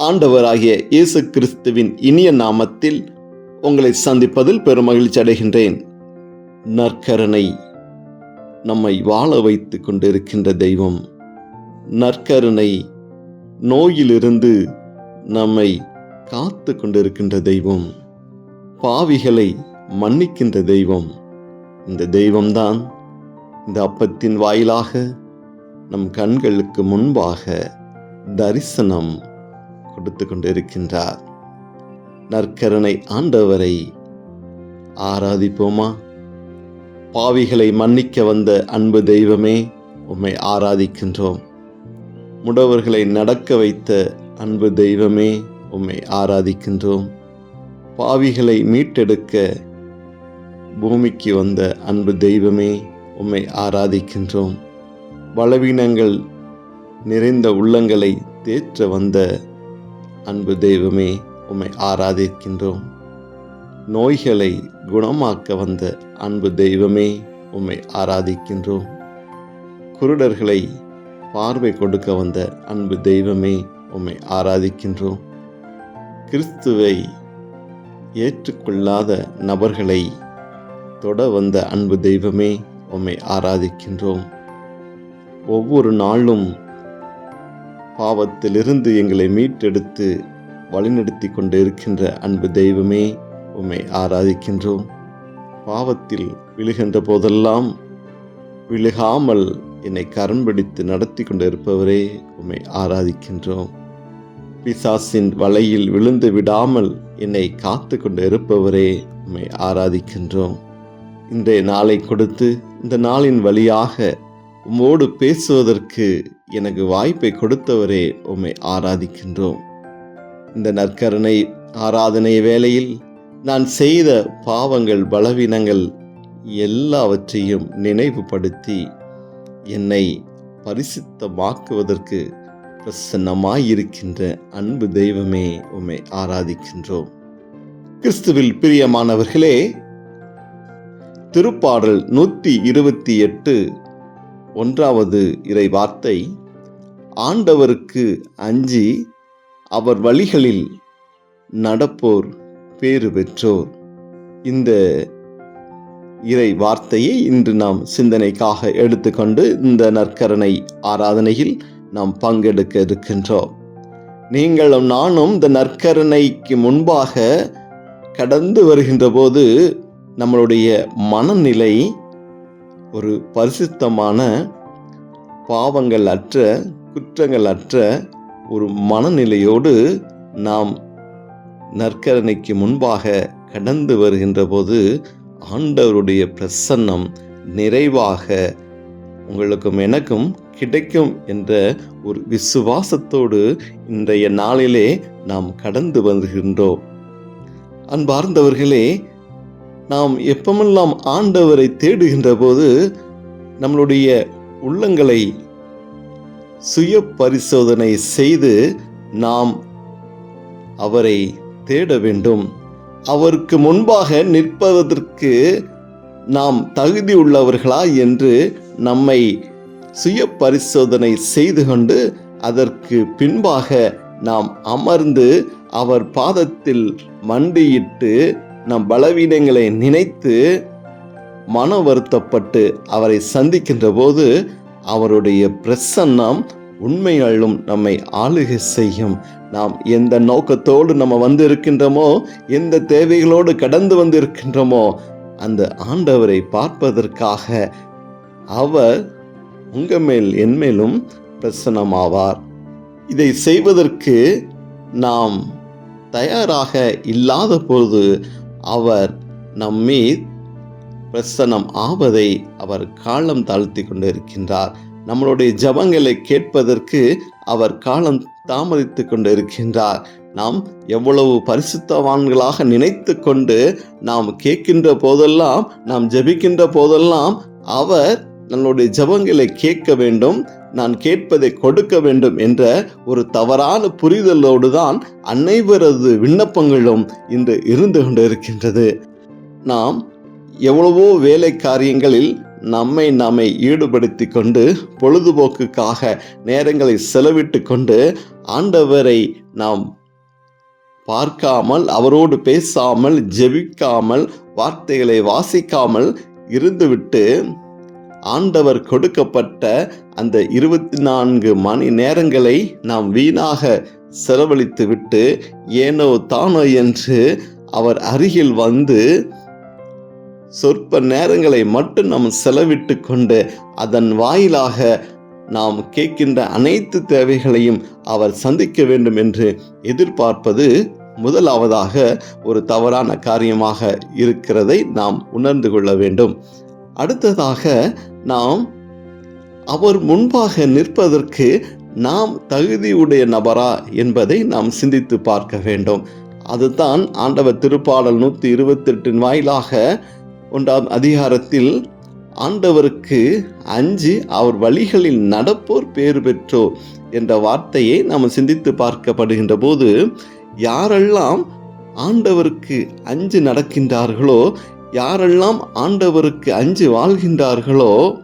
ஆண்டவராகிய இயேசு கிறிஸ்துவின் இனிய நாமத்தில் உங்களை சந்திப்பதில் பெருமகிழ்ச்சி அடைகின்றேன். நற்கருணை நம்மை வாழ வைத்து கொண்டிருக்கின்ற தெய்வம் நற்கருணை நோயிலிருந்து நம்மை காத்து கொண்டிருக்கின்ற தெய்வம் பாவிகளை மன்னிக்கின்ற தெய்வம். இந்த தெய்வம்தான் இந்த அப்பத்தின் வாயிலாக நம் கண்களுக்கு முன்பாக தரிசனம் கொடுத்து கொண்டிருக்கின்றார். நற்கருணை ஆண்டவரை ஆராதிப்போமா? பாவிகளை மன்னிக்க வந்த அன்பு தெய்வமே உம்மை ஆராதிக்கின்றோம். முடவர்களை நடக்க வைத்த அன்பு தெய்வமே உம்மை ஆராதிக்கின்றோம். பாவிகளை மீட்டெடுக்க பூமிக்கு வந்த அன்பு தெய்வமே உம்மை ஆராதிக்கின்றோம். பலவீனங்கள் நிறைந்த உள்ளங்களை தேற்ற வந்த அன்பு தெய்வமே உம்மை ஆராதிக்கின்றோம். நோய்களை குணமாக்க வந்த அன்பு தெய்வமே உம்மை ஆராதிக்கின்றோம். குருடர்களை பார்வை கொடுக்க வந்த அன்பு தெய்வமே உம்மை ஆராதிக்கின்றோம். கிறிஸ்துவை ஏற்றுக்கொள்ளாத நபர்களை தொட வந்த அன்பு தெய்வமே உம்மை ஆராதிக்கின்றோம். ஒவ்வொரு நாளும் பாவத்திலிருந்து எங்களை மீட்டெடுத்து வழிநடத்தி கொண்டு இருக்கின்ற அன்பு தெய்வமே உம்மை ஆராதிக்கின்றோம். பாவத்தில் விழுகின்ற போதெல்லாம் விழுகாமல் என்னை கரம் பிடித்து நடத்தி கொண்டு இருப்பவரே உம்மை ஆராதிக்கின்றோம். பிசாசின் வலையில் விழுந்து விடாமல் என்னை காத்து கொண்டு இருப்பவரே உம்மை ஆராதிக்கின்றோம். இன்றைய நாளை கொடுத்து இந்த நாளின் வழியாக உம்மோடு பேசுவதற்கு எனக்கு வாய்ப்பை கொடுத்தவரே உம்மை ஆராதிக்கின்றோம். இந்த நற்கருணை ஆராதனை வேளையில் நான் செய்த பாவங்கள் பலவீனங்கள் எல்லாவற்றையும் நினைவுபடுத்தி என்னை பரிசுத்தமாக்குவதற்கு பிரசன்னமாயிருக்கின்ற அன்பு தெய்வமே உம்மை ஆராதிக்கின்றோம். கிறிஸ்துவில் பிரியமானவர்களே திருப்பாடல் நூற்றி இருபத்தி எட்டு ஒன்றாவது இறை வார்த்தை ஆண்டவருக்கு அஞ்சி அவர் வழிகளில் நடப்போர் பேறு பெற்றோர். இந்த இறை வார்த்தையை இன்று நாம் சிந்தனைக்காக எடுத்துக்கொண்டு இந்த நற்கரணை ஆராதனையில் நாம் பங்கெடுக்க இருக்கின்றோம். நீங்களும் நானும் இந்த நற்கரணைக்கு முன்பாக கடந்து வருகின்ற போது நம்மளுடைய மனநிலை ஒரு பரிசுத்தமான பாவங்கள் அற்ற குற்றங்கள் அற்ற ஒரு மனநிலையோடு நாம் நற்கரணைக்கு முன்பாக கடந்து வருகின்ற போது ஆண்டவருடைய பிரசன்னம் நிறைவாக உங்களுக்கும் எனக்கும் கிடைக்கும் என்ற ஒரு விசுவாசத்தோடு இன்றைய நாளிலே நாம் கடந்து வருகின்றோம். அன்பார்ந்தவர்களே நாம் எப்பமெல்லாம் ஆண்டவரை தேடுகின்ற போது நம்மளுடைய உள்ளங்களை சுய பரிசோதனை செய்து நாம் அவரை தேட வேண்டும். அவருக்கு முன்பாக நிற்பதற்கு நாம் தகுதி உள்ளவர்களா என்று நம்மை சுய பரிசோதனை செய்து கொண்டு அதற்கு பின்பாக நாம் அமர்ந்து அவர் பாதத்தில் மண்டியிட்டு நம் பலவீனங்களை நினைத்து மன வருத்தப்பட்டு அவரை சந்திக்கின்ற போது அவருடைய பிரசன்னம் உண்மையாலும் நம்மை ஆளுகை செய்யும். நாம் எந்த நோக்கத்தோடு நம்ம வந்து இருக்கின்றோமோ எந்த தேவைகளோடு கடந்து வந்து இருக்கின்றோமோ அந்த ஆண்டவரை பார்ப்பதற்காக அவர் உங்க மேல் என் மேலும் பிரசன்னமாவார். இதை செய்வதற்கு நாம் தயாராக இல்லாத பொழுது அவர் நம்மீ பிரசனம் ஆவதை அவர் காலம் தாழ்த்தி கொண்டு இருக்கின்றார் நம்மளுடைய ஜபங்களை கேட்பதற்கு அவர் காலம் தாமதித்து கொண்டு இருக்கின்றார் நாம் எவ்வளவு பரிசுத்தவான்களாக நினைத்து கொண்டு நாம் கேட்கின்ற போதெல்லாம் நாம் ஜெபிக்கின்ற போதெல்லாம் அவர் நம்மளுடைய ஜபங்களை கேட்க வேண்டும் நான் கேட்பதை கொடுக்க வேண்டும் என்ற ஒரு தவறான புரிதலோடு தான் அனைவரது விண்ணப்பங்களும் இன்று இருந்து கொண்டிருக்கின்றது. நாம் எவ்வளவோ வேலை காரியங்களில் நம்மை நாமே ஈடுபடுத்தி கொண்டு பொழுதுபோக்குக்காக நேரங்களை செலவிட்டு கொண்டு ஆண்டவரை நாம் பார்க்காமல் அவரோடு பேசாமல் ஜெபிக்காமல் வார்த்தைகளை வாசிக்காமல் இருந்துவிட்டு ஆண்டவர் கொடுக்கப்பட்ட அந்த இருபத்தி நான்கு மணி நேரங்களை நாம் வீணாக செலவழித்து விட்டு ஏனோ தானோ என்று அவர் அருகில் வந்து சொற்ப நேரங்களை மட்டும் நாம் செலவிட்டு கொண்டு அதன் வாயிலாக நாம் கேட்கின்ற அனைத்து தேவைகளையும் அவர் சந்திக்க வேண்டும் என்று எதிர்பார்ப்பது முதலாவதாக ஒரு தவறான காரியமாக இருக்கிறதை நாம் உணர்ந்து கொள்ள வேண்டும். அடுத்ததாக நாம் அவர் முன்பாக நிற்பதற்கு நாம் தகுதியுடைய நபரா என்பதை நாம் சிந்தித்து பார்க்க வேண்டும். அதுதான் ஆண்டவர் திருப்பாடல் நூற்றி இருபத்தெட்டின் வாயிலாக ஒன்றாம் அதிகாரத்தில் ஆண்டவருக்கு அஞ்சு அவர் வழிகளில் நடப்போர் பேறு பெற்றோர் என்ற வார்த்தையை நாம் சிந்தித்து பார்க்கப்படுகின்ற போது யாரெல்லாம் ஆண்டவருக்கு அஞ்சு நடக்கின்றார்களோ யாரெல்லாம் ஆண்டவருக்கு அஞ்சு வாழ்கின்றார்களோ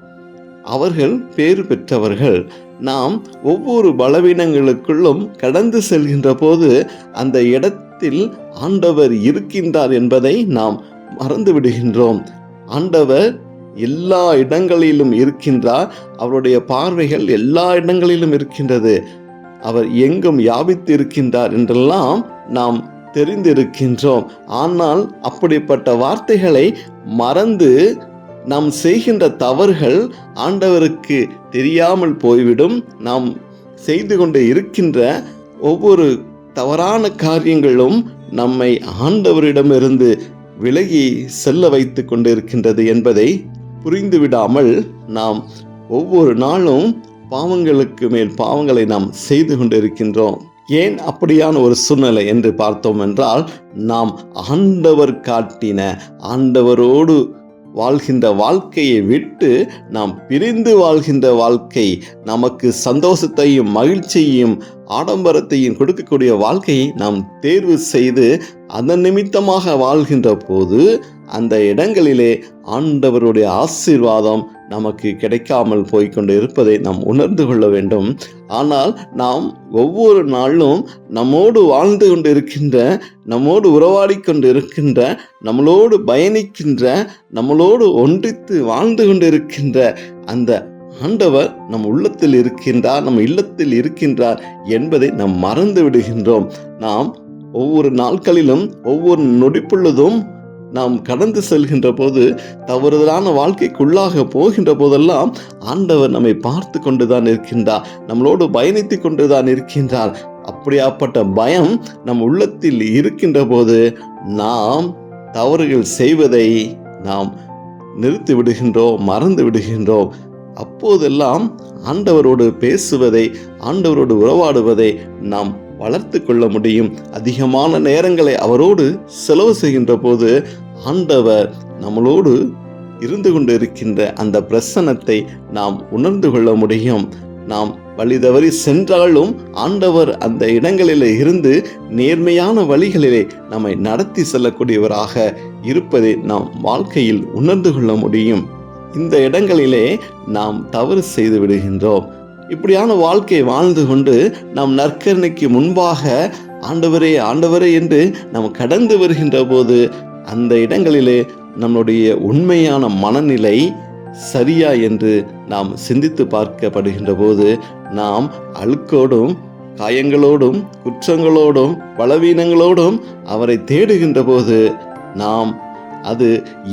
அவர்கள் பேறு பெற்றவர்கள். நாம் ஒவ்வொரு பலவீனங்களுக்குள்ளும் கடந்து செல்கின்ற போது அந்த இடத்தில் ஆண்டவர் இருக்கின்றார் என்பதை நாம் மறந்து விடுகின்றோம். ஆண்டவர் எல்லா இடங்களிலும் இருக்கின்றார். அவருடைய பார்வைகள் எல்லா இடங்களிலும் இருக்கின்றது. அவர் எங்கும் யாபித்து இருக்கின்றார் என்றெல்லாம் நாம் தெரிந்திருக்கின்றோம். ஆனால் அப்படிப்பட்ட வார்த்தைகளை மறந்து நாம் செய்கின்ற தவறுகள் ஆண்டவருக்கு தெரியாமல் போய்விடும். நாம் செய்து கொண்டு இருக்கின்ற ஒவ்வொரு தவறான காரியங்களும் நம்மை ஆண்டவரிடமிருந்து விலகி செல்ல வைத்து கொண்டிருக்கின்றது என்பதை புரிந்துவிடாமல் நாம் ஒவ்வொரு நாளும் பாவங்களுக்கு மேல் பாவங்களை நாம் செய்து கொண்டிருக்கின்றோம். ஏன் அப்படியான ஒரு சூழ்நிலை என்று பார்த்தோம் என்றால் நாம் ஆண்டவர் காட்டின ஆண்டவரோடு வாழ்கின்ற வாழ்க்கையை விட்டு நாம் பிரிந்து வாழ்கின்ற வாழ்க்கை நமக்கு சந்தோஷத்தையும் மகிழ்ச்சியையும் ஆடம்பரத்தையும் கொடுக்கக்கூடிய வாழ்க்கையை நாம் தேர்வு செய்து அதன் நிமித்தமாக வாழ்கின்ற போது அந்த இடங்களிலே ஆண்டவருடைய ஆசீர்வாதம் நமக்கு கிடைக்காமல் போய்க்கொண்டு இருப்பதை நாம் உணர்ந்து கொள்ள வேண்டும். ஆனால் நாம் ஒவ்வொரு நாளும் நம்மோடு வாழ்ந்து கொண்டு இருக்கின்ற நம்மோடு உறவாடி கொண்டு இருக்கின்ற நம்மளோடு பயணிக்கின்ற நம்மளோடு ஒன்றித்து வாழ்ந்து கொண்டு இருக்கின்ற அந்த ஆண்டவர் நம் உள்ளத்தில் இருக்கின்றார் நம் இல்லத்தில் இருக்கின்றார் என்பதை நாம் மறந்து விடுகின்றோம். நாம் ஒவ்வொரு நாட்களிலும் ஒவ்வொரு நொடிப்பொழுதும் நாம் கடந்து செல்கின்ற போது தவறுதலான வாழ்க்கைக்குள்ளாக போகின்ற போதெல்லாம் ஆண்டவர் நம்மை பார்த்து கொண்டுதான் இருக்கின்றார் நம்மளோடு பயணித்து கொண்டுதான் இருக்கின்றார் அப்படியாப்பட்ட பயம் நம் உள்ளத்தில் இருக்கின்ற போது நாம் தவறுகள் செய்வதை நாம் நிறுத்தி விடுகின்றோம் மறந்து விடுகின்றோம். அப்போதெல்லாம் ஆண்டவரோடு பேசுவதை ஆண்டவரோடு உறவாடுவதை நாம் வளர்த்து கொள்ள முடியும். அதிகமான நேரங்களை அவரோடு செலவு செய்கின்ற போது ஆண்டவர் நம்மளோடு இருந்து கொண்டு இருக்கின்ற அந்த பிரசனத்தை நாம் உணர்ந்து கொள்ள முடியும். நாம் வழி தவறி சென்றாலும் ஆண்டவர் அந்த இடங்களில் இருந்து நேர்மையான வழிகளிலே நம்மை நடத்தி செல்லக்கூடியவராக இருப்பதை நாம் வாழ்க்கையில் உணர்ந்து கொள்ள முடியும். இந்த இடங்களிலே நாம் தவறு செய்து விடுகின்றோம். இப்படியான வாழ்க்கை வாழ்ந்து கொண்டு நாம் நற்கரணைக்கு முன்பாக ஆண்டவரே ஆண்டவரே என்று நாம் கடந்து வருகின்ற போது அந்த இடங்களிலே நம்முடைய உண்மையான மனநிலை சரியா என்று நாம் சிந்தித்து பார்க்கப்படுகின்ற போது நாம் அழுக்கோடும் காயங்களோடும் குற்றங்களோடும் பலவீனங்களோடும் அவரை தேடுகின்ற போது நாம் அது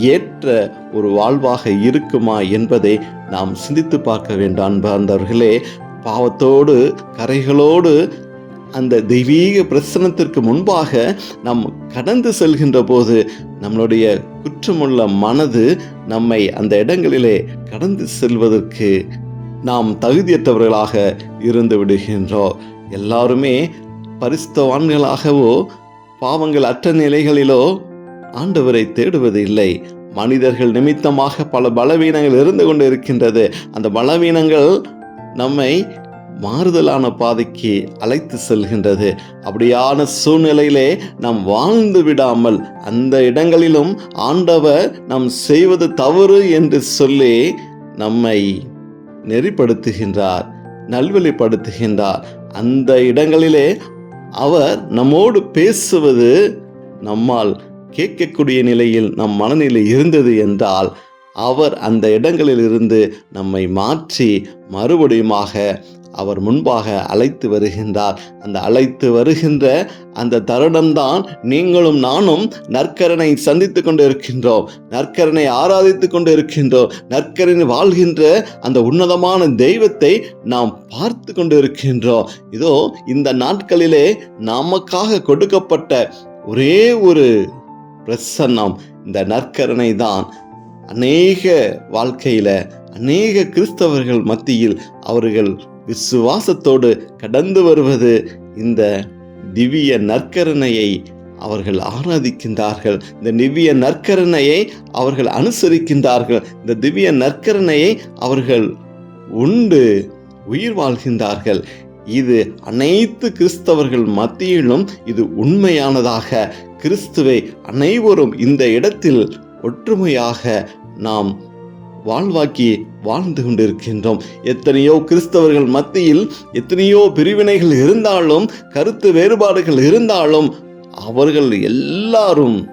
ஏற்ற ஒரு வாழ்வாக இருக்குமா என்பதை நாம் சிந்தித்து பார்க்க வேண்டும் அன்பார்ந்தவர்களே பாவத்தோடு கரைகளோடு அந்த தெய்வீக பிரசனத்திற்கு முன்பாக நாம் கடந்து செல்கின்ற போது நம்மளுடைய குற்றமுள்ள மனது நம்மை அந்த இடங்களிலே கடந்து செல்வதற்கு நாம் தகுதியற்றவர்களாக இருந்து விடுகின்றோம் எல்லாருமே பரிஸ்தவான்களாகவோ பாவங்கள் அற்ற நிலைகளிலோ ஆண்டவரை தேடுவது இல்லை மனிதர்கள் நிமித்தமாக பல பலவீனங்கள் இருந்து கொண்டு இருக்கின்றது அந்த பலவீனங்கள் நம்மை மாறுதலான பாதைக்கு அழைத்து செல்கின்றது. அப்படியான சூழ்நிலையிலே நாம் வாழ்ந்து விடாமல் அந்த இடங்களிலும் ஆண்டவர் நாம் செய்வது தவறு என்று சொல்லி நம்மை நெறிப்படுத்துகின்றார் நல்வழிப்படுத்துகின்றார். அந்த இடங்களிலே அவர் நம்மோடு பேசுவது நம்மால் கேட்கக்கூடிய நிலையில் நம் மனநிலை இருந்தது என்றால் அவர் அந்த இடங்களில் இருந்து நம்மை மாற்றி மறுபடியுமாக அவர் முன்பாக அழைத்து வருகின்றார். அந்த அழைத்து வருகின்ற அந்த தருணம்தான் நீங்களும் நானும் நற்கரனை சந்தித்து கொண்டு இருக்கின்றோம் நற்கரனை ஆராதித்து கொண்டு இருக்கின்றோம் நற்கரனை வாழ்கின்ற அந்த உன்னதமான தெய்வத்தை நாம் பார்த்து கொண்டு இருக்கின்றோம் இதோ இந்த நாட்களிலே நமக்காக கொடுக்கப்பட்ட ஒரே ஒரு பிரசன்னம். இந்த நற்கரணை தான் அநேக வாழ்க்கையில் அநேக கிறிஸ்தவர்கள் மத்தியில் அவர்கள் விசுவாசத்தோடு கடந்து வருவது. இந்த திவ்ய நற்கரணையை அவர்கள் ஆராதிக்கின்றார்கள். இந்த திவ்ய நற்கரணையை அவர்கள் அனுசரிக்கின்றார்கள். இந்த திவ்ய நற்கரணையை அவர்கள் உண்டு உயிர் வாழ்கின்றார்கள். இது அனைத்து கிறிஸ்தவர்கள் மத்தியிலும் இது உண்மையானதாக. கிறிஸ்துவை அனைவரும் இந்த இடத்தில் ஒற்றுமையாக நாம் வாழ்வாக்கி வாழ்ந்து கொண்டிருக்கின்றோம். எத்தனையோ கிறிஸ்தவர்கள் மத்தியில் எத்தனையோ பிரிவினைகள் இருந்தாலும் கருத்து வேறுபாடுகள் இருந்தாலும் அவர்கள் எல்லாரும்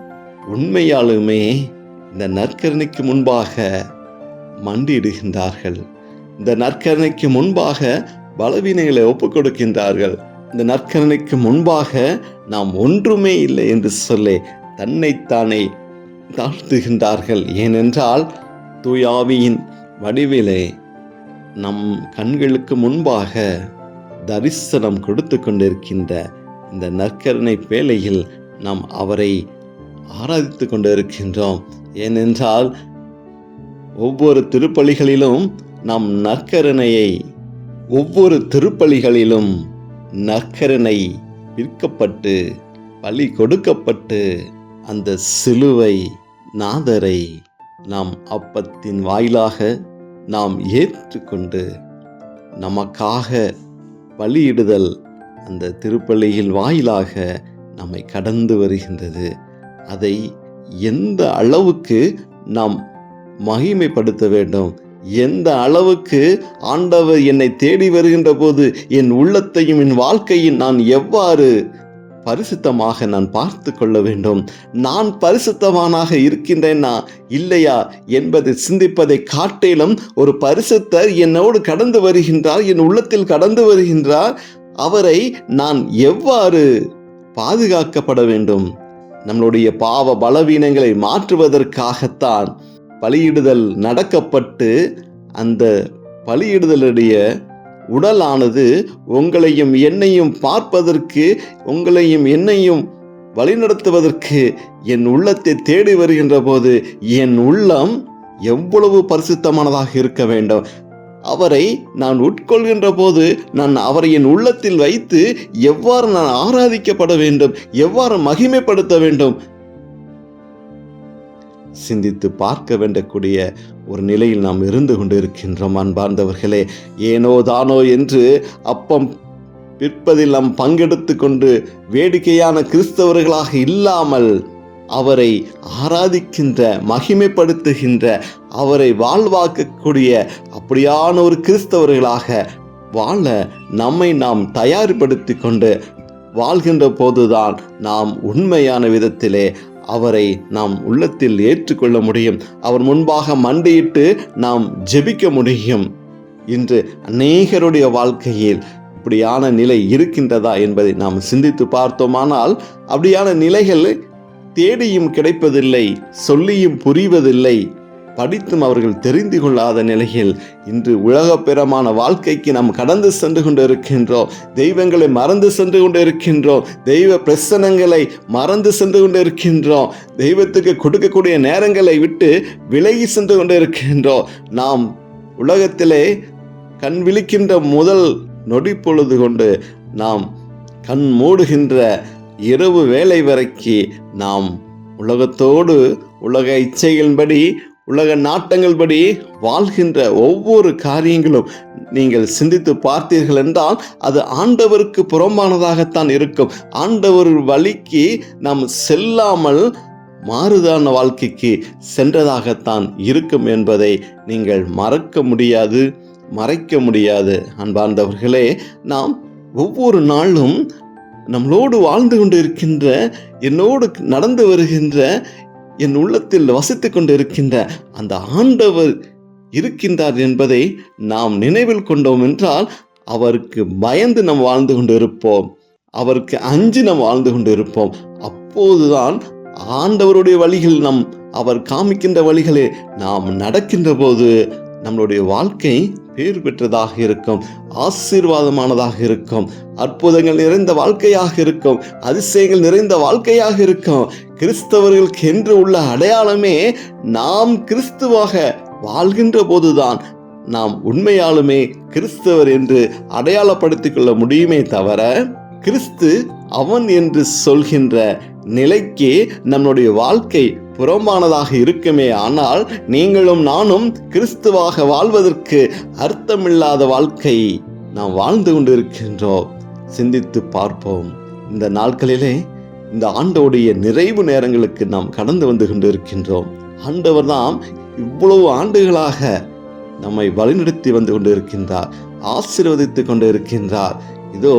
உண்மையாலுமே இந்த நற்கரணைக்கு முன்பாக மண்டியிடுகின்றார்கள். இந்த நற்கரணைக்கு முன்பாக பலவீனங்களை ஒப்புக் கொடுக்கின்றார்கள் இந்த நற்கரணைக்கு முன்பாக நாம் ஒன்றுமே இல்லை என்று சொல்லி தன்னைத்தானே தாழ்த்துகின்றார்கள். ஏனென்றால் தூயாவியின் வடிவிலே நம் கண்களுக்கு முன்பாக தரிசனம் கொடுத்து கொண்டிருக்கின்ற இந்த நற்கருணை வேளையில் நாம் அவரை ஆராதித்து கொண்டிருக்கின்றோம். ஏனென்றால் ஒவ்வொரு திருப்பலிகளிலும் நாம் நற்கருணையை ஒவ்வொரு திருப்பலிகளிலும் நக்கரனை விற்கப்பட்டு பலி கொடுக்கப்பட்டு அந்த சிலுவை நாதரை நாம் அப்பத்தின் வாயிலாக நாம் ஏற்றுக்கொண்டு நமக்காக பலியிடுதல் அந்த திருப்பலியில் வாயிலாக நம்மை கடந்து வருகின்றது. அதை எந்த அளவுக்கு நாம் மகிமைப்படுத்த வேண்டும் எந்த அளவுக்கு ஆண்டவர் என்னை தேடி வருகின்ற போது என் உள்ளத்தையும் என் வாழ்க்கையும் நான் எவ்வாறு பரிசுத்தமாக நான் பார்த்து கொள்ள வேண்டும்? நான் பரிசுத்தவானாக இருக்கின்றேனா? இல்லையா? என்பதை சிந்திப்பதை காட்டிலும் ஒரு பரிசுத்தர் என்னோடு கடந்து வருகின்றார் என் உள்ளத்தில் கடந்து வருகின்றார். அவரை நான் எவ்வாறு பாதுகாக்கப்பட வேண்டும்? நம்மளுடைய பாவ பலவீனங்களை மாற்றுவதற்காகத்தான் பலியிடுதல் நடக்கப்பட்டு அந்த பலியிடுதலுடைய உடலானது உங்களையும் என்னையும் பார்ப்பதற்கு உங்களையும் என்னையும் வழிநடத்துவதற்கு என் உள்ளத்தை தேடி வருகின்ற போது என் உள்ளம் எவ்வளவு பரிசுத்தமானதாக இருக்க வேண்டும். அவரை நான் உட்கொள்கின்ற போது நான் அவரை என் உள்ளத்தில் வைத்து எவ்வாறு நான் ஆராதிக்கப்பட வேண்டும் எவ்வாறு மகிமைப்படுத்த வேண்டும் சிந்தித்து பார்க்க வேண்டக்கூடிய ஒரு நிலையில் நாம் இருந்து கொண்டிருக்கின்றோம் அன்பார்ந்தவர்களே. ஏனோ தானோ என்று அப்பம் விற்பதில் நாம் பங்கெடுத்து கொண்டு வேடிக்கையான கிறிஸ்தவர்களாக இல்லாமல் அவரை ஆராதிக்கின்ற மகிமைப்படுத்துகின்ற அவரை வாழ்வாக்கக்கூடிய அப்படியான ஒரு கிறிஸ்தவர்களாக வாழ நம்மை நாம் தயார்படுத்தி கொண்டு வாழ்கின்ற போதுதான் நாம் உண்மையான விதத்திலே அவரை நாம் உள்ளத்தில் ஏற்றுக்கொள்ள முடியும். அவர் முன்பாக மண்டியிட்டு நாம் ஜெபிக்க முடியும். இன்று அநேகருடைய வாழ்க்கையில் இப்படியான நிலை இருக்கின்றதா என்பதை நாம் சிந்தித்து பார்த்தோமானால் அப்படியான நிலைகள் தேடியும் கிடைப்பதில்லை சொல்லியும் புரிவதில்லை. படித்தும் அவர்கள் தெரிந்து கொள்ளாத நிலையில் இன்று உலகப்பிரமான வாழ்க்கைக்கு நாம் கடந்து சென்று கொண்டு இருக்கின்றோம் தெய்வங்களை மறந்து சென்று கொண்டு இருக்கின்றோம் தெய்வ பிரசனங்களை மறந்து சென்று கொண்டு இருக்கின்றோம் தெய்வத்துக்கு கொடுக்கக்கூடிய நேரங்களை விட்டு விலகி சென்று கொண்டு இருக்கின்றோம் நாம் உலகத்திலே கண் விழிக்கின்ற முதல் நொடி பொழுது கொண்டு நாம் கண் மூடுகின்ற இரவு வேலை வரைக்கு நாம் உலகத்தோடு உலக இச்சைகளின்படி உலக நாட்டங்கள் படி வாழ்கின்ற ஒவ்வொரு காரியங்களும் நீங்கள் சிந்தித்து பார்த்தீர்கள் என்றால் அது ஆண்டவருக்கு புறம்பானதாகத்தான் இருக்கும். ஆண்டவர் வழிக்கு நாம் செல்லாமல் மாறுதான வாழ்க்கைக்கு சென்றதாகத்தான் இருக்கும் என்பதை நீங்கள் மறக்க முடியாது மறைக்க முடியாது. அன்பார்ந்தவர்களே நாம் ஒவ்வொரு நாளும் நம்மளோடு வாழ்ந்து கொண்டு இருக்கின்ற என்னோடு நடந்து வருகின்ற என் உள்ளத்தில் வசித்து கொண்டிருக்கின்ற அந்த ஆண்டவர் இருக்கின்றார் என்பதை நாம் நினைவில் கொண்டோம் என்றால் அவருக்கு பயந்து நாம் வாழ்ந்து கொண்டு இருப்போம் அவருக்கு அஞ்சு நாம் வாழ்ந்து கொண்டு இருப்போம் அப்போதுதான் ஆண்டவருடைய வழிகள் நம் அவர் காமிக்கின்ற வழிகளே நாம் நடக்கின்ற போது நம்மளுடைய வாழ்க்கை பேர் பெற்றதாக இருக்கும் ஆசீர்வாதமானதாக இருக்கும் அற்புதங்கள் நிறைந்த வாழ்க்கையாக இருக்கும் அதிசயங்கள் நிறைந்த வாழ்க்கையாக இருக்கும். கிறிஸ்தவர்களுக்கு என்று உள்ள அடையாளமே நாம் கிறிஸ்துவாக வாழ்கின்ற போதுதான் நாம் உண்மையாலுமே கிறிஸ்தவர் என்று அடையாளப்படுத்திக் கொள்ள முடியுமே தவிர கிறிஸ்து அவன் என்று சொல்கின்ற நிலைக்கே நம்முடைய வாழ்க்கை புறம்பானதாக இருக்குமே ஆனால் நீங்களும் நானும் கிறிஸ்துவாக வாழ்வதற்கு அர்த்தமில்லாத வாழ்க்கை நாம் வாழ்ந்து கொண்டிருக்கின்றோம். சிந்தித்து பார்ப்போம். இந்த நாட்களிலே இந்த ஆண்டோடைய நிறைவு நேரங்களுக்கு நாம் கடந்து வந்து கொண்டிருக்கின்றோம். ஆண்டவர் தான் இவ்வளவு ஆண்டுகளாக நம்மை வழிநடத்தி வந்து கொண்டிருக்கின்றார் ஆசீர்வதித்து கொண்டு இருக்கின்றார் இதோ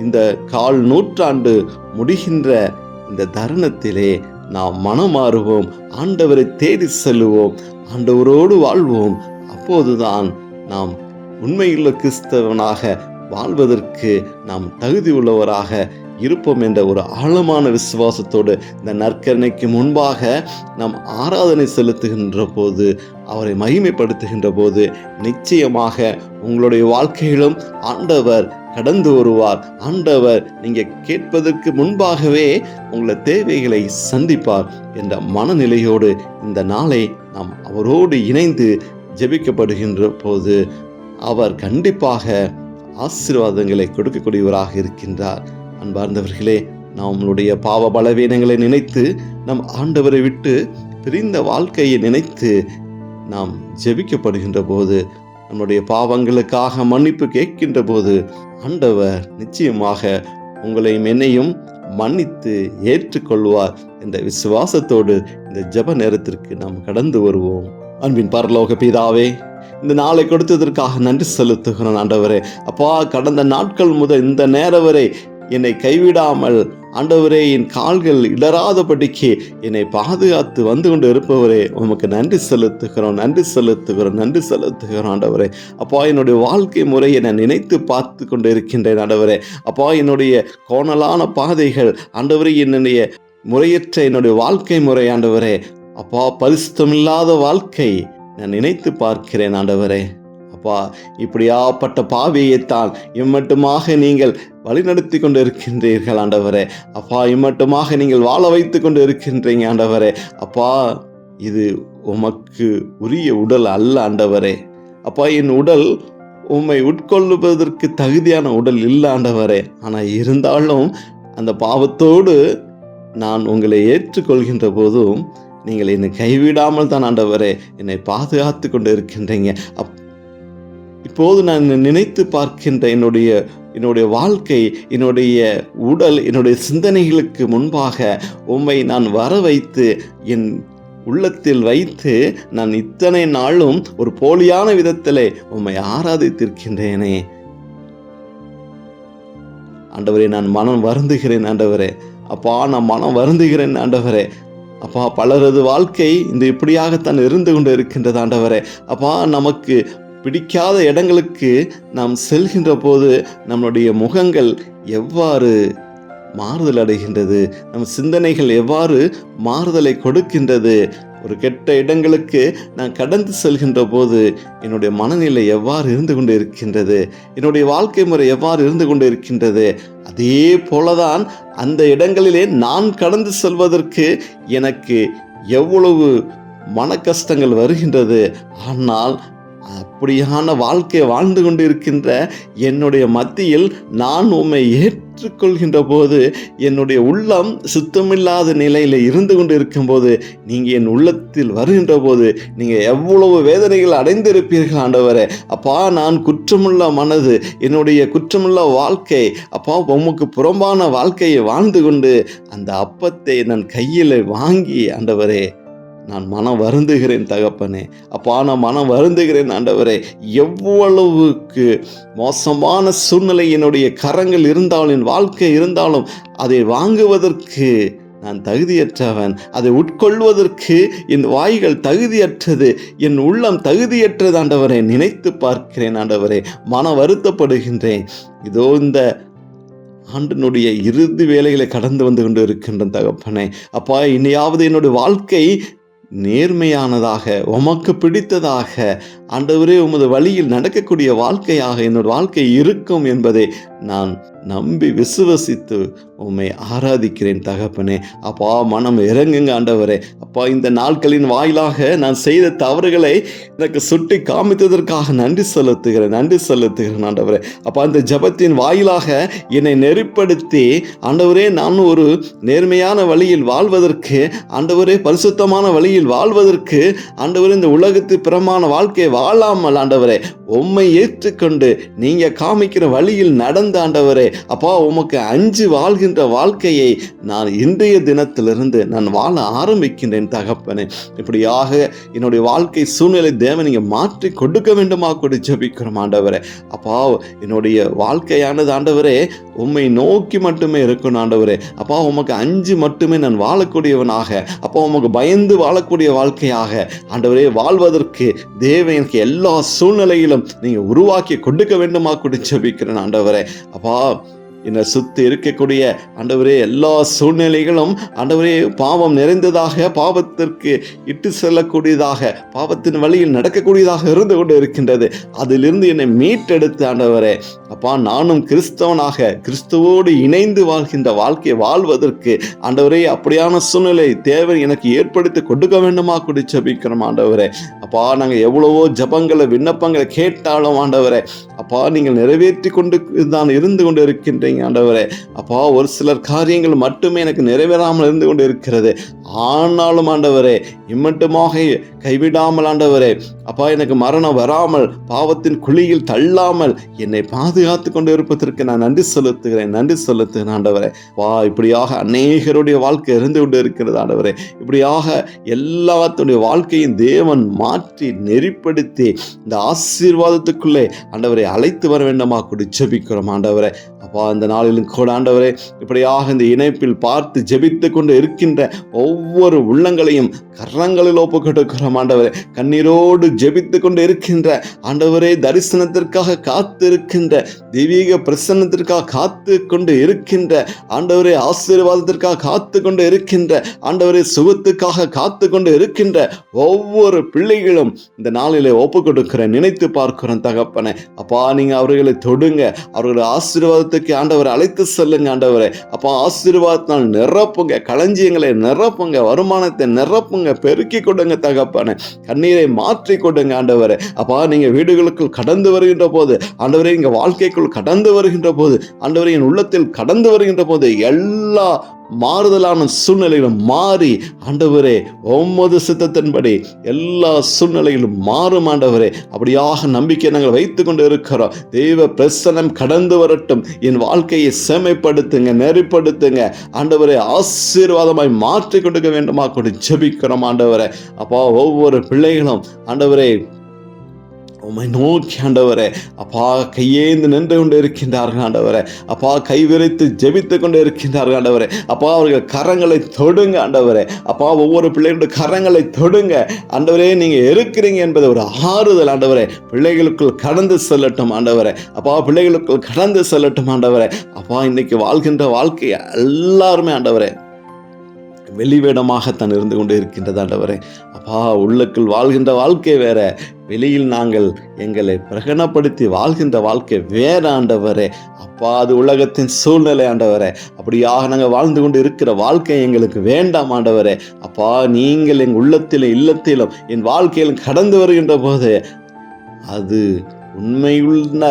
இந்த கால் நூற்றாண்டு முடிகின்ற இந்த தருணத்திலே நாம் மனம் மாறுவோம் ஆண்டவரை தேடி செல்லுவோம் ஆண்டவரோடு வாழ்வோம். அப்போதுதான் நாம் உண்மையுள்ள கிறிஸ்தவனாக வாழ்வதற்கு நாம் தகுதி உள்ளவராக இருப்போம் என்ற ஒரு ஆழமான விசுவாசத்தோடு இந்த நற்கரணைக்கு முன்பாக நாம் ஆராதனை செலுத்துகின்ற போது அவரை மகிமைப்படுத்துகின்ற போது நிச்சயமாக உங்களுடைய வாழ்க்கையிலும் ஆண்டவர் கடந்து வருவார். ஆண்டவர் நீங்க கேட்பதற்கு முன்பாகவே உங்களை தேவைகளை சந்திப்பார் என்ற மனநிலையோடு இந்த நாளை நாம் அவரோடு இணைந்து ஜெபிக்கப்படுகின்ற போது அவர் கண்டிப்பாக ஆசீர்வாதங்களை கொடுக்கக்கூடியவராக இருக்கின்றார். அன்பார்ந்தவர்களே நம்மளுடைய பாவ பலவீனங்களை நினைத்து நம் ஆண்டவரை விட்டு பிரிந்த வாழ்க்கையை நினைத்து நாம் ஜெபிக்கப்படுகின்ற போது நம்முடைய பாவங்களுக்காக மன்னிப்பு கேட்கின்ற போது ஆண்டவர் நிச்சயமாக உங்களையும் என்னையும் மன்னித்து ஏற்றுக்கொள்வார் என்ற விசுவாசத்தோடு இந்த ஜெப நேரத்திற்கு நாம் கடந்து வருவோம். அன்பின் பரலோக பிதாவே இந்த நாளை கொடுத்ததற்காக நன்றி செலுத்துகிறேன் ஆண்டவரே. அப்பா கடந்த நாட்கள் முதல் இந்த நேரம் வரை என்னை கைவிடாமல் ஆண்டவரே என் கால்கள் இடராதபடிக்கு என்னை பாதுகாத்து வந்து கொண்டு இருப்பவரே உமக்கு நன்றி செலுத்துகிறோம் நன்றி செலுத்துகிறோம் நன்றி செலுத்துகிறோம் ஆண்டவரே. அப்பா என்னுடைய வாழ்க்கை முறையை நான் நினைத்து பார்த்து கொண்டு இருக்கின்றேன் ஆண்டவரே. அப்பா என்னுடைய கோணலான பாதைகள் ஆண்டவரே என்னுடைய முறையற்ற என்னுடைய வாழ்க்கை முறை ஆண்டவரே. அப்பா பரிசுத்தமில்லாத வாழ்க்கை நான் நினைத்து பார்க்கிறேன் ஆண்டவரே. அப்பா இப்படியாப்பட்ட பாவியைத்தான் இம்மட்டுமாக நீங்கள் வழிநடத்தி கொண்டு இருக்கின்றீர்கள் ஆண்டவரே. அப்பா இம்மட்டுமாக நீங்கள் வாழ வைத்து கொண்டு இருக்கின்றீங்க ஆண்டவரே. அப்பா இது உமக்கு உரிய உடல் அல்ல ஆண்டவரே. அப்பா என் உடல் உம்மை உட்கொள்ளுவதற்கு தகுதியான உடல் இல்லை ஆண்டவரே. ஆனால் இருந்தாலும் அந்த பாவத்தோடு நான் உங்களை ஏற்றுக்கொள்கின்ற போதும் நீங்கள் என்னை கைவிடாமல் தான் ஆண்டவரே என்னை பாதுகாத்து கொண்டு இருக்கின்றீங்க அப் இப்போது நான் நினைத்து பார்க்கின்ற என்னுடைய என்னுடைய வாழ்க்கை என்னுடைய உடல் என்னுடைய சிந்தனைகளுக்கு முன்பாக உம்மை நான் வர வைத்து என் உள்ளத்தில் வைத்து நான் இத்தனை நாளும் ஒரு போலியான விதத்திலே உம்மை ஆராதித்திருக்கின்றேனே. ஆண்டவரே நான் மனம் வருந்துகிறேன் ஆண்டவரே. அப்பா நான் மனம் வருந்துகிறேன் ஆண்டவரே. அப்பா பலரது வாழ்க்கை இந்த இப்படியாகத்தான் இருந்து கொண்டு இருக்கின்றது ஆண்டவரே. அப்பா நமக்கு பிடிக்காத இடங்களுக்கு நாம் செல்கின்ற போது நம்மளுடைய முகங்கள் எவ்வாறு மாறுதல் அடைகின்றது நம் சிந்தனைகள் எவ்வாறு மாறுதலை கொடுக்கின்றது ஒரு கெட்ட இடங்களுக்கு நான் கடந்து செல்கின்ற போது என்னுடைய மனநிலை எவ்வாறு இருந்து கொண்டு இருக்கின்றது என்னுடைய வாழ்க்கை முறை எவ்வாறு இருந்து கொண்டு இருக்கின்றது அதே போலதான் அந்த இடங்களிலே நான் கடந்து செல்வதற்கு எனக்கு எவ்வளவு மன கஷ்டங்கள் வருகின்றது. ஆனால் அப்படியான வாழ்க்கையை வாழ்ந்து கொண்டு இருக்கின்ற என்னுடைய மத்தியில் நான் உம்மை ஏற்றுக்கொள்கின்ற போது என்னுடைய உள்ளம் சுத்தமில்லாத நிலையில் இருந்து கொண்டு இருக்கும்போது நீங்கள் என் உள்ளத்தில் வருகின்ற போது நீங்கள் எவ்வளவு வேதனைகள் அடைந்திருப்பீர்கள் ஆண்டவரே. அப்பா நான் குற்றமுள்ள மனது என்னுடைய குற்றமுள்ள வாழ்க்கை அப்பா உமக்கு புறம்பான வாழ்க்கையை வாழ்ந்து கொண்டு அந்த அப்பத்தை நான் கையில் வாங்கி ஆண்டவரே நான் மனம் வருந்துகிறேன் தகப்பனே. அப்பா நான் மனம் வருந்துகிறேன் ஆண்டவரே. எவ்வளவுக்கு மோசமான சூழ்நிலை என்னுடைய கரங்கள் இருந்தாலும் என் வாழ்க்கை இருந்தாலும் அதை வாங்குவதற்கு நான் தகுதியற்றவன். அதை உட்கொள்வதற்கு என் வாய்கள் தகுதியற்றது என் உள்ளம் தகுதியற்றது ஆண்டவரை. நினைத்து பார்க்கிறேன் ஆண்டவரே. மன வருத்தப்படுகின்றேன். இதோ இந்த ஆண்டினுடைய இறுதி வேலைகளை கடந்து வந்து கொண்டு இருக்கின்ற தகப்பனே. அப்பா இனியாவது என்னுடைய வாழ்க்கை நேர்மையானதாக உமக்கு பிடித்ததாக ஆண்டவரே உமது வழியில் நடக்கக்கூடிய வாழ்க்கையாக என்னோட வாழ்க்கை இருக்கும் என்பதை நான் நம்பி விசுவசித்து உம்மை ஆராதிக்கிறேன் தகப்பனே. அப்பா மனம் இறங்குங்க ஆண்டவரே. அப்பா இந்த நாட்களின் வாயிலாக நான் செய்த தவறுகளை எனக்கு சுட்டி காமித்ததற்காக நன்றி செலுத்துகிறேன் நன்றி செலுத்துகிறேன் ஆண்டவரே. அப்பா அந்த ஜபத்தின் வாயிலாக என்னை நெறிப்படுத்தி ஆண்டவரே நான் ஒரு நேர்மையான வழியில் வாழ்வதற்கு ஆண்டவரே பரிசுத்தமான வழியில் வாழ்வதற்கு ஆண்டவரே இந்த உலகத்து பிரமான வாழ்க்கையை வாழாமல் ஆண்டவரே உம்மை ஏற்றுக்கொண்டு நீங்கள் காமிக்கிற வழியில் நடந்து ஆண்டவரே அப்பா உமக்கு அஞ்சு வாழ்கின்ற வாழ்க்கையை நான் இன்றைய தினத்திலிருந்து நான் வாழ ஆரம்பிக்கின்றேன் தகப்பனே. இப்படியாக என்னுடைய வாழ்க்கை சூழ்நிலை தேவன் நீங்கள் மாற்றி கொடுக்க வேண்டுமா கூட ஜபிக்கிறோம் ஆண்டவரே. அப்பா என்னுடைய வாழ்க்கையானது ஆண்டவரே உம்மை நோக்கி மட்டுமே இருக்கணும் ஆண்டவரே. அப்பா உமக்கு அஞ்சு மட்டுமே நான் வாழக்கூடியவனாக. அப்பா உமக்கு பயந்து வாழக்கூடிய வாழ்க்கையாக. ஆண்டவரே வாழ்வதற்கு தேவன் எனக்கு எல்லா சூழ்நிலையிலும் நீங்கள் உருவாக்கி கொடுக்க வேண்டுமா கூட ஜபிக்கிறேன் ஆண்டவரே. அப்பா என்னை சுத்தி இருக்கக்கூடிய ஆண்டவரே எல்லா சூழ்நிலைகளும் ஆண்டவரே பாவம் நிறைந்ததாக பாவத்திற்கு இட்டு செல்லக்கூடியதாக பாவத்தின் வழியில் நடக்கக்கூடியதாக இருந்து கொண்டு இருக்கின்றது. அதிலிருந்து என்னை மீட்டெடுத்து ஆண்டவரே அப்பா நானும் கிறிஸ்தவனாக கிறிஸ்துவோடு இணைந்து வாழ்கின்ற வாழ்க்கையை வாழ்வதற்கு ஆண்டவரே அப்படியான சூழ்நிலை தேவை எனக்கு ஏற்படுத்தி கொடுக்க வேண்டுமா? கூட ஜபிக்கிறோம் ஆண்டவரே. அப்பா நாங்கள் எவ்வளவோ ஜபங்களை விண்ணப்பங்களை கேட்டாலும் ஆண்டவரே அப்பா நீங்கள் நிறைவேற்றி கொண்டு தான் இருந்து கொண்டு இருக்கின்றீங்க ஆண்டவரே. அப்பா ஒரு சிலர் காரியங்கள் மட்டுமே எனக்கு நிறைவேறாமல் இருந்து கொண்டு இருக்கிறது ஆனாலும் ஆண்டவரே இம்மட்டுமாக கைவிடாமல் ஆண்டவரே அப்பா எனக்கு மரணம் வராமல் பாவத்தின் குழியில் தள்ளாமல் என்னை பாதுகாத்து கொண்டு இருப்பதற்கு நான் நன்றி செலுத்துகிறேன் நன்றி செலுத்துகிறேன் ஆண்டவரே. வா இப்படியாக அநேகருடைய வாழ்க்கை இருந்து கொண்டு இருக்கிறது ஆண்டவரே. இப்படியாக எல்லாத்துடைய வாழ்க்கையும் தேவன் மாற்றி நெறிப்படுத்தி இந்த ஆசீர்வாதத்துக்குள்ளே ஆண்டவரே அழைத்து வர வேண்டுமா? கூட ஜெபிக்கிறோம் ஆண்டவரே. அப்பா இந்த நாளிலும் கூட ஆண்டவரே இப்படியாக இந்த இணைப்பில் பார்த்து ஜெபித்து கொண்டு இருக்கின்ற ஒவ்வொரு உள்ளங்களையும் கரங்களில் ஒப்பு கொடுக்கிறோம் ஆண்டவரே. கண்ணீரோடு ஜெபித்து கொண்டு இருக்கின்ற ஆண்டவரே தரிசனத்திற்காக காத்து இருக்கின்ற தெய்வீக பிரசன்னத்திற்காக காத்து கொண்டு இருக்கின்ற ஆண்டவரே ஆசீர்வாதத்திற்காக காத்து கொண்டு இருக்கின்ற ஆண்டவரே சுகத்துக்காக காத்து கொண்டு இருக்கின்ற ஒவ்வொரு பிள்ளைகளும் இந்த நாளிலே ஒப்பு கொடுக்கிறேன். நினைத்து பார்க்கிறேன் தகப்பனை. அப்பா அப்பா நீங்கள் அவர்களை தொடுங்க. அவர்களை ஆசீர்வாதத்துக்கு ஆண்டவரை அழைத்து செல்லுங்க ஆண்டவரை. அப்பா ஆசீர்வாதத்தினால் நிரப்புங்க. களஞ்சியங்களை நிரப்புங்க. வருமானத்தை நிரப்புங்க. பெருக்கி கொடுங்க தகப்பான. கண்ணீரை மாற்றி கொடுங்க ஆண்டவரை. அப்பா நீங்கள் வீடுகளுக்குள் கடந்து வருகின்ற போது ஆண்டவரை எங்கள் வாழ்க்கைக்குள் கடந்து வருகின்ற போது ஆண்டவரே என் உள்ளத்தில் கடந்து வருகின்ற போது எல்லா மாறுதலான சூழ்நிலைகளும் மாறி ஆண்டவரே ஒவ்வொரு சித்தத்தின்படி எல்லா சூழ்நிலைகளும் மாறும் ஆண்டவரே. அப்படியாக நம்பிக்கை நாங்கள் வைத்து கொண்டு இருக்கிறோம் தெய்வ பிரசனம் கடந்து வரட்டும். என் வாழ்க்கையை செமைப்படுத்துங்க நெறிப்படுத்துங்க. ஆண்டவரே ஆசீர்வாதமாய் மாற்றி கொடுக்க வேண்டுமா? கொண்டு ஜபிக்கிறோம் ஆண்டவரே. அப்பா ஒவ்வொரு பிள்ளைகளும் ஆண்டவரே உம்மை நோக்கி ஆண்டவரே அப்பா கையேந்து நின்று கொண்டு இருக்கின்றார்கள் ஆண்டவரே. அப்பா கை விரித்து ஜெபித்து கொண்டு இருக்கின்றார்கள் ஆண்டவரே. அப்பா அவர்கள் கரங்களை தொடுங்க ஆண்டவரே. அப்பா ஒவ்வொரு பிள்ளைகளுடைய கரங்களை தொடுங்க. ஆண்டவரே நீங்கள் இருக்கிறீங்க என்பது ஒரு ஆறுதல் ஆண்டவரே. பிள்ளைகளுக்குள் கடந்து செல்லட்டும் ஆண்டவரே. அப்பா பிள்ளைகளுக்குள் கடந்து செல்லட்டும் ஆண்டவரே. அப்பா இன்னைக்கு வாழ்கின்ற வாழ்க்கை எல்லாருமே ஆண்டவரே வெளிவேடமாகத்தான் இருந்து கொண்டு இருக்கின்றது ஆண்டவரே. அப்பா உள்ளுக்குள் வாழ்கின்ற வாழ்க்கை வேற வெளியில் நாங்கள் எங்களை பிரகடனப்படுத்தி வாழ்கின்ற வாழ்க்கை வேற ஆண்டவரே. அப்பா அது உலகத்தின் சூழ்நிலை ஆண்டவரே. அப்படியாக நாங்கள் வாழ்ந்து கொண்டு இருக்கிற வாழ்க்கை எங்களுக்கு வேண்டாம் ஆண்டவரே. அப்பா நீங்கள் எங்கள் உள்ளத்திலும் இல்லத்திலும் என் வாழ்க்கையிலும் கடந்து வருகின்ற போது அது உண்மையுள்ள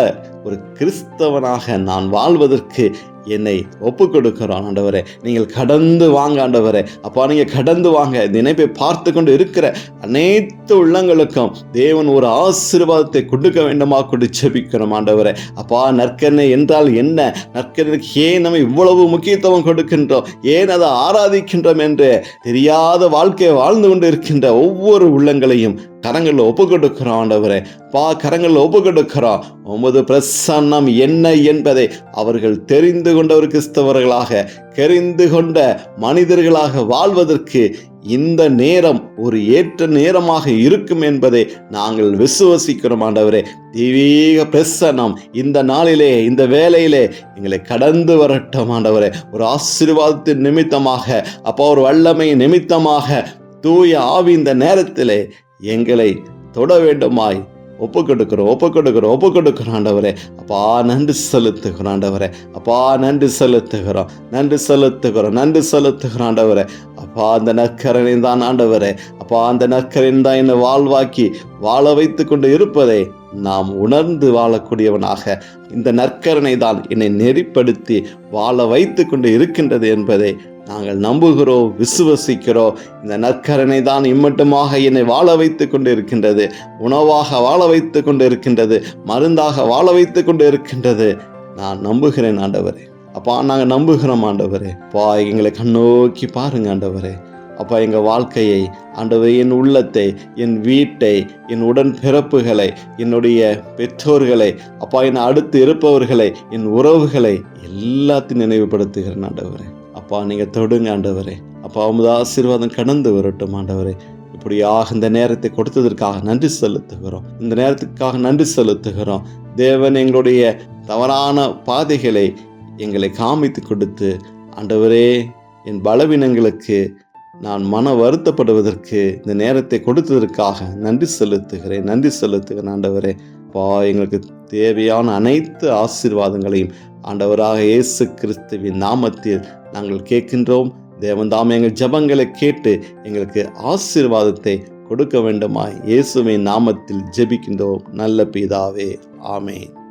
ஒரு கிறிஸ்தவனாக நான் வாழ்வதற்கு என்னை ஒப்பு கொடுக்கிறான் ஆண்டவரே. நீங்கள் கடந்து வாங்க ஆண்டவரே. அப்பா நீங்கள் கடந்து வாங்க. இந்த இணைப்பை பார்த்து கொண்டு இருக்கிற அனைத்து உள்ளங்களுக்கும் தேவன் ஒரு ஆசீர்வாதத்தை கொடுக்க வேண்டுமா? கொண்டு ஜெபிக்கிறோம் ஆண்டவரே. அப்பா நற்கனை என்றால் என்ன? நற்கரனுக்கு ஏன் நம்ம இவ்வளவு முக்கியத்துவம் கொடுக்கின்றோம்? ஏன் அதை ஆராதிக்கின்றோம் என்று தெரியாத வாழ்க்கையை வாழ்ந்து கொண்டு இருக்கின்ற ஒவ்வொரு உள்ளங்களையும் கரங்களில் ஒப்பு கொடுக்கிறோம் ஆண்டவரே பா கரங்களில் ஒப்பு கொடுக்கிறோம் உமது பிரசன்னம் என்ன என்பதை அவர்கள் தெரிந்து கொண்ட ஒரு கிறிஸ்தவர்களாக தெரிந்து கொண்ட மனிதர்களாக வாழ்வதற்கு இந்த நேரம் ஒரு ஏற்ற நேரமாக இருக்கும் என்பதை நாங்கள் விசுவசிக்கிறோம் ஆண்டவரே. தெய்வீக பிரசனம் இந்த நாளிலே இந்த வேலையிலே எங்களை கடந்து வரட்டும் ஆண்டவரே. ஒரு ஆசீர்வாதத்தின் நிமித்தமாக அப்போ ஒரு வல்லமை நிமித்தமாக தூய ஆவி இந்த நேரத்திலே எங்களை தொட வேண்டுமாய். ஒப்பு கொடுக்கிறோம் ஒப்பு கொடுக்கிறோம் ஒப்பு கொடுக்கிறோம் ஆண்டவரே. அப்பா நன்றி செலுத்துகிறோம் ஆண்டவரே. அப்பா நன்றி செலுத்துகிறோம் நன்றி செலுத்துகிறோம் நன்றி செலுத்துகிறோம் ஆண்டவரே. அப்பா அந்த நற்கரனை தான் ஆண்டவரே. அப்பா அந்த நற்கரன் தான் என்னை வாழ்வாக்கி வாழ வைத்து கொண்டு இருப்பதை நாம் உணர்ந்து வாழக்கூடியவனாக. இந்த நற்கரனை தான் என்னை நெறிப்படுத்தி வாழ வைத்து கொண்டு இருக்கின்றது என்பதை நாங்கள் நம்புகிறோம் விசுவசிக்கிறோம் இந்த நற்கரணை தான் இம்மட்டுமாக என்னை வாழ வைத்து கொண்டு இருக்கின்றது உணவாக வாழ வைத்து கொண்டு இருக்கின்றது மருந்தாக வாழ வைத்து கொண்டு இருக்கின்றது நான் நம்புகிறேன் ஆண்டவரே. அப்பா நாங்கள் நம்புகிறோம் ஆண்டவரே. பா எங்களை கண்ணோக்கி பாருங்க ஆண்டவரே. அப்பா எங்கள் வாழ்க்கையை ஆண்டவரே என் உள்ளத்தை என் வீட்டை என் உடன் பிறப்புகளை என்னுடைய பெற்றோர்களை அப்பா என் அடுத்து இருப்பவர்களை என் உறவுகளை எல்லாத்தையும் நினைவுபடுத்துகிறேன் ஆண்டவரே. அப்பா நீங்கள் தொடுங்க ஆண்டவரே. அப்பா உமது ஆசீர்வாதம் கடந்து வரட்டும் ஆண்டவரே. இப்படியாக இந்த நேரத்தை கொடுத்ததற்காக நன்றி செலுத்துகிறோம். இந்த நேரத்துக்காக நன்றி செலுத்துகிறோம். தேவன் எங்களுடைய தவறான பாதைகளை எங்களை காமித்து கொடுத்து ஆண்டவரே என் பலவீனங்களுக்கு நான் மன வருத்தப்படுவதற்கு இந்த நேரத்தை கொடுத்ததற்காக நன்றி செலுத்துகிறேன். நன்றி செலுத்துகிறேன் ஆண்டவரே. அப்பா எங்களுக்கு தேவையான அனைத்து ஆசீர்வாதங்களையும் ஆண்டவராக இயேசு கிறிஸ்துவின் நாமத்தில் நாங்கள் கேட்கின்றோம். தேவன்தாம் எங்கள் ஜபங்களை கேட்டு எங்களுக்கு ஆசீர்வாதத்தை கொடுக்க வேண்டுமாய். இயேசுவின் நாமத்தில் ஜெபிக்கின்றோம். நல்ல பிதாவே. ஆமேன்.